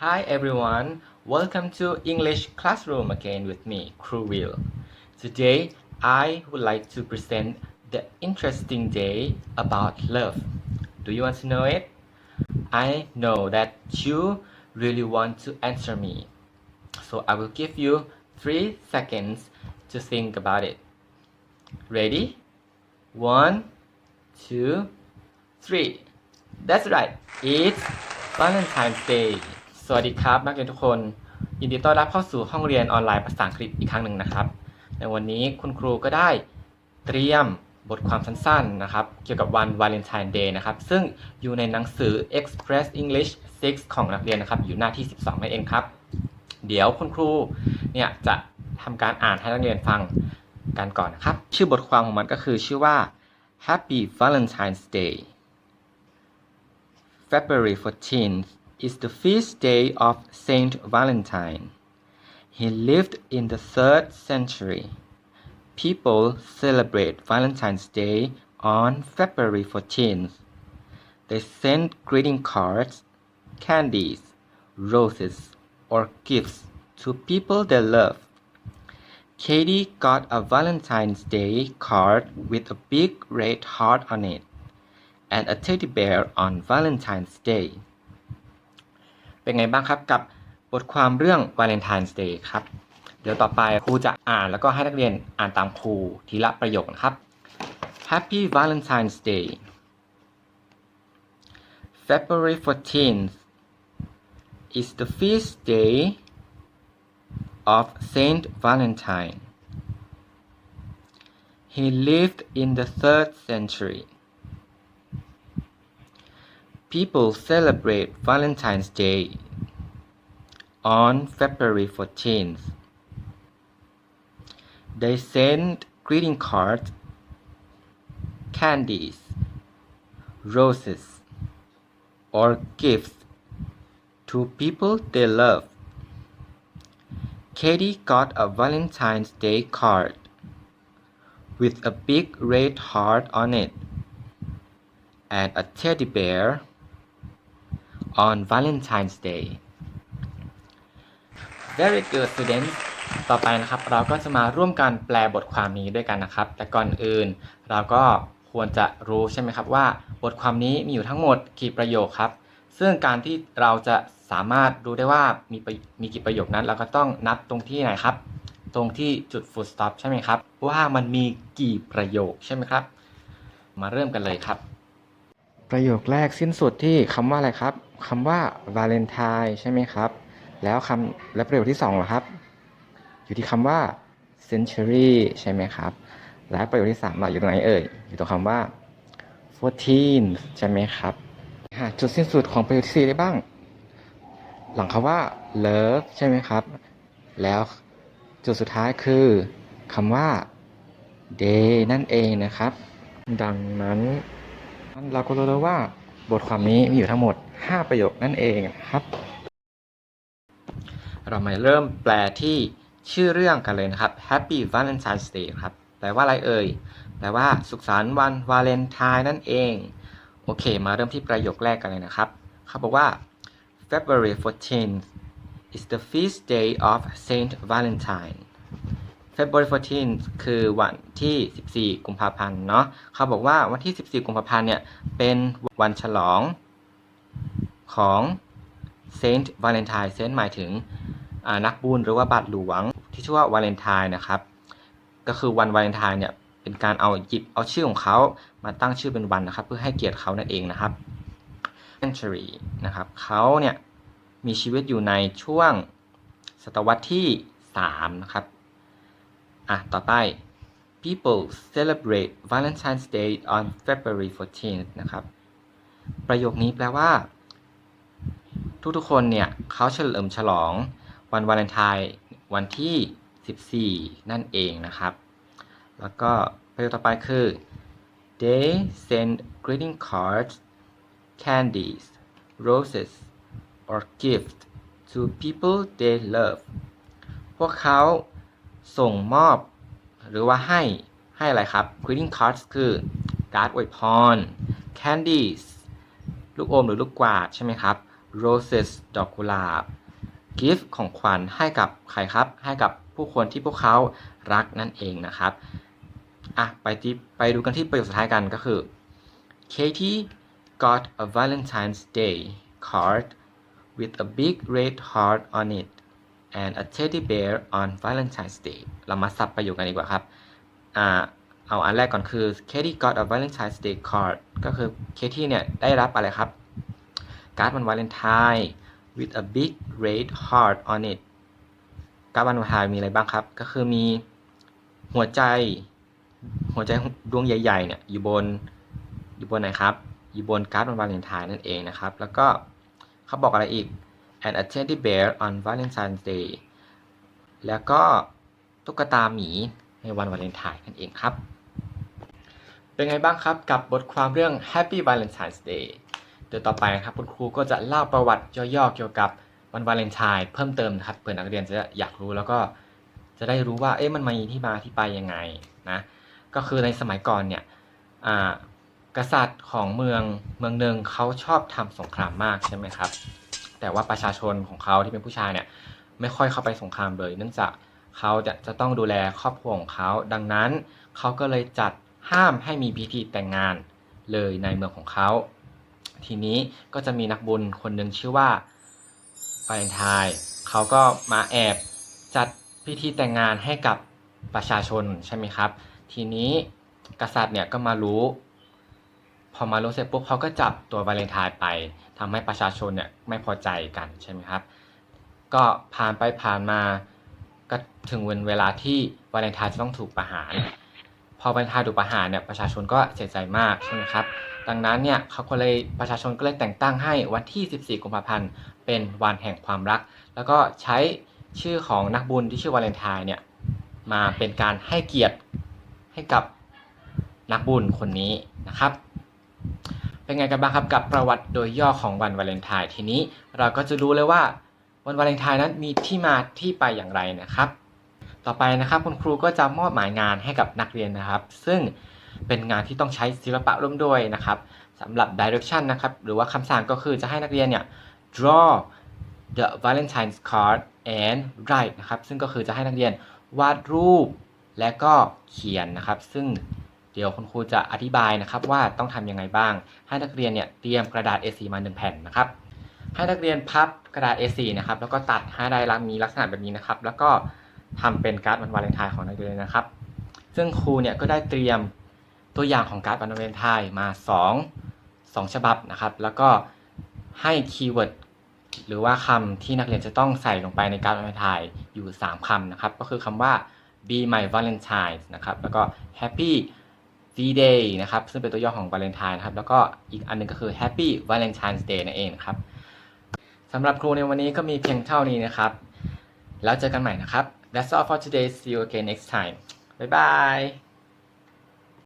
Hi everyone, welcome to English classroom again with me, Crew Will. Today, I would like to present the interesting day about love. Do you want to know it? I know that you really want to answer me. So I will give you three seconds to think about it. Ready? One, two, three. That's right. It's Valentine's Day. สวัสดีครับนักเรียนทุกคน ยินดีต้อนรับเข้าสู่ห้องเรียนออนไลน์ภาษาอังกฤษอีกครั้งหนึ่งนะครับ ในวันนี้คุณครูก็ได้เตรียมบทความสั้นๆนะครับ เกี่ยวกับวัน Valentine Day นะครับ ซึ่งอยู่ในหนังสือ Express English 6 ของนักเรียนนะครับ อยู่หน้าที่ 12นั่นเองครับ เดี๋ยวคุณครูเนี่ยจะทำการอ่านให้นักเรียนฟังกันก่อนนะครับ ชื่อบทความของมันก็คือชื่อว่า Happy Valentine's Day February 14th is the feast day of Saint Valentine. He lived in the 3rd century. People celebrate Valentine's Day on February 14th. They send greeting cards, candies, roses, or gifts to people they love. Katie got a Valentine's Day card with a big red heart on it and a teddy bear on Valentine's Day. เป็นไงบ้างครับกับบทความเรื่อง Valentine's Day ครับ เดี๋ยวต่อไปครูจะอ่านแล้วก็ให้นักเรียนอ่านตามครูทีละประโยคนะครับ Happy Valentine's Day February 14th is the feast day of Saint Valentine. He lived in the 3rd century. People celebrate Valentine's Day on February 14th. They send greeting cards, candies, roses, or gifts to people they love. Katie got a Valentine's Day card with a big red heart on it and a teddy bear on Valentine's Day. Very good students ต่อไปนะครับ เราก็จะมาร่วมกันแปลบทความนี้ด้วยกันนะครับ แต่ก่อนอื่น เราก็ควรจะรู้ใช่ไหมครับว่า บทความนี้มีอยู่ทั้งหมดกี่ประโยคครับ ซึ่งการที่เราจะสามารถรู้ได้ว่ามีมีกี่ประโยคนั้น เราก็ต้องนับตรงที่ไหนครับ ตรงที่จุด full stop ใช่ไหมครับ ว่ามันมีกี่ประโยคใช่ไหมครับ มาเริ่มกันเลยครับ ประโยคแรกสิ้นสุดที่คำว่าอะไรครับคำว่า Valentine ใช่ไหมครับ แล้วคำและประโยคที่สองเหรอครับ อยู่ที่คำว่า century ใช่ไหมครับ และประโยคที่สามล่ะอยู่ตรงไหนเอ่ย อยู่ตรงคำว่า fourteen ใช่ไหมครับหาจุดสิ้นสุดของประโยคที่สี่ได้บ้าง หลังคำว่า love ใช่ไหมครับ แล้วจุดสุดท้ายคือคำว่า day นั่นเองนะครับ ดังนั้น เราก็รู้แล้วว่าบทความนี้มีอยู่ทั้งหมด 5 ประโยคนั่นเองนะครับ เรามาเริ่มแปลที่ชื่อเรื่องกันเลยนะครับ Happy Valentine's Day ครับ แปลว่าอะไรเอ่ย แปลว่าสุขสันต์วันวาเลนไทน์นั่นเอง โอเค มาเริ่มที่ประโยคแรกกันเลยนะครับ เขาบอกว่า February 14th is the feast day of Saint Valentine February 14 คือวันที่ 14 กุมภาพันธ์เนาะเขาบอกว่าวันที่ 14 กุมภาพันธ์เนี่ย เป็นวันฉลองของ Saint Valentine Saint หมายถึงนักบุญหรือว่าบาทหลวงที่ชื่อว่าวาเลนไทน์นะครับ ก็คือวันวาเลนไทน์เนี่ยเป็นการเอาหยิบเอาชื่อของเขามาตั้งชื่อเป็นวันนะครับ เพื่อให้เกียรติเขานั่นเองนะครับ century นะครับเขาเนี่ยมีชีวิตอยู่ในช่วงศตวรรษที่ 3 นะครับ อะ ต่อไป people celebrate Valentine's Day on February 14th นะครับ ประโยคนี้แปลว่า ทุกๆคนเนี่ยเขาเฉลิมฉลองวันวาเลนไทน์วันที่ 14 นั่นเองนะครับ แล้วก็ประโยคต่อไปคือ they send greeting cards candies roses or gifts to people they love พวกเขา ส่งมอบ หรือว่าให้ให้อะไรครับ greeting cards คือการ์ดอวยพร candies ลูกอมหรือลูกกวาดใช่ไหมครับ roses ดอกกุหลาบ gift ของขวัญให้กับใครครับ ให้กับผู้คนที่พวกเขารักนั่นเองนะครับอะไปที่ไปดูกันที่ประโยคสุดท้ายกันก็คือ Katie got a Valentine's Day card with a big red heart on it and a teddy bear on Valentine's Day เรามาสับประโยคกันดีกว่าครับอ่าเอาอันแรกก่อนคือ Katie got a Valentine's Day card ก็คือ Katie เนี่ยได้รับอะไรครับ การ์ดวันวาเลนไทน์ with a big red heart on it การ์ดวันวาเลนไทน์มีอะไรบ้างครับ ก็คือมีหัวใจ หัวใจดวงใหญ่ๆเนี่ยอยู่บนอยู่บนไหนครับ อยู่บนการ์ดวันวาเลนไทน์นั่นเองนะครับ แล้วก็เขาบอกอะไรอีก and a teddy bear on Valentine's Day แล้วก็ตุ๊กตาหมีในวันวาเลนไทน์นั่นเองครับ เป็นไงบ้างครับกับบทความเรื่อง Happy Valentine's Day เดี๋ยวต่อไปนะครับคุณครูก็จะเล่าประวัติย่อๆเกี่ยวกับวันวาเลนไทน์เพิ่มเติมนะครับเผื่อนักเรียนจะอยากรู้แล้วก็จะได้รู้ว่าเอ๊ะมันมีที่มาที่ไปยังไงนะก็คือในสมัยก่อนเนี่ยอากษัตริย์ของเมืองเมืองหนึ่งเขาชอบทำสงครามมากใช่ไหมครับ แต่ว่าประชาชนของเขาที่เป็นผู้ชายเนี่ยไม่ค่อยเข้าไปสงครามเลย เนื่องจากเขาจะจะต้องดูแลครอบครัวของเขาดังนั้นเขาก็เลยจัดห้ามให้มีพิธีแต่งงานเลยในเมืองของเขา ทีนี้ก็จะมีนักบุญคนหนึ่งชื่อว่าวาเลนไทน์เขาก็มาแอบจัดพิธีแต่งงานให้กับประชาชนใช่ไหมครับ ทีนี้กษัตริย์เนี่ยก็มารู้ พอมารู้เสร็จปุ๊บเขาก็จับตัววาเลนไทน์ไปทำให้ประชาชนเนี่ยไม่พอใจกันใช่ไหมครับ ก็ผ่านไปผ่านมาก็ถึงวันเวลาที่วาเลนไทน์จะต้องถูกประหาร พอวาเลนไทน์ถูกประหารเนี่ยประชาชนก็เสียใจมากใช่ไหมครับ ดังนั้นเนี่ยเขาก็เลยประชาชนก็เลยแต่งตั้งให้วันที่ 14 กุมภาพันธ์เป็นวันแห่งความรัก แล้วก็ใช้ชื่อของนักบุญที่ชื่อวาเลนไทน์เนี่ยมาเป็นการให้เกียรติให้กับนักบุญคนนี้นะครับ เป็นไงกันบ้างครับกับประวัติโดยย่อของวันวาเลนไทน์ทีนี้ เราก็จะรู้เลยว่าวันวาเลนไทน์นั้นมีที่มาที่ไปอย่างไรนะครับ ต่อไปนะครับคุณครูก็จะมอบหมายงานให้กับนักเรียนนะครับ ซึ่งเป็นงานที่ต้องใช้ศิลปะร่วมด้วยนะครับสำหรับ direction นะครับ หรือว่าคำสั่งก็คือจะให้นักเรียนเนี่ย draw the Valentine's card and write นะครับ ซึ่งก็คือจะให้นักเรียนวาดรูปและก็เขียนนะครับ ซึ่ง เดี๋ยวคุณครูจะอธิบายนะครับว่าต้องทำยังไงบ้าง ให้นักเรียนเนี่ยเตรียมกระดาษ A4 มาหนึ่งแผ่นนะครับให้นักเรียนพับกระดาษ A4 นะครับแล้วก็ตัดให้ได้มีลักษณะแบบนี้นะครับ แล้วก็ทำเป็นการ์ดวันวาเลนไทน์ของนักเรียนนะครับ ซึ่งครูเนี่ยก็ได้เตรียมตัวอย่างของการ์ดวันวาเลนไทน์มา 2 2 ฉบับนะครับ แล้วก็ให้คีย์เวิร์ดหรือว่าคำที่นักเรียนจะต้องใส่ลงไปในการ์ดวันวาเลนไทน์อยู่ 3คำนะครับ ก็คือคำว่า be my valentine นะครับแล้วก็ happy V Day นะครับ ซึ่งเป็นตัวย่อของ Valentine นะครับ แล้วก็อีกอันหนึงก็คือ Happy Valentine's Day นั่นเองนะครับสำหรับครูในวันนี้ก็มีเพียงเท่านี้นะครับ แล้วเจอกันใหม่นะครับ That's all for today see you again next time บ๊ายบาย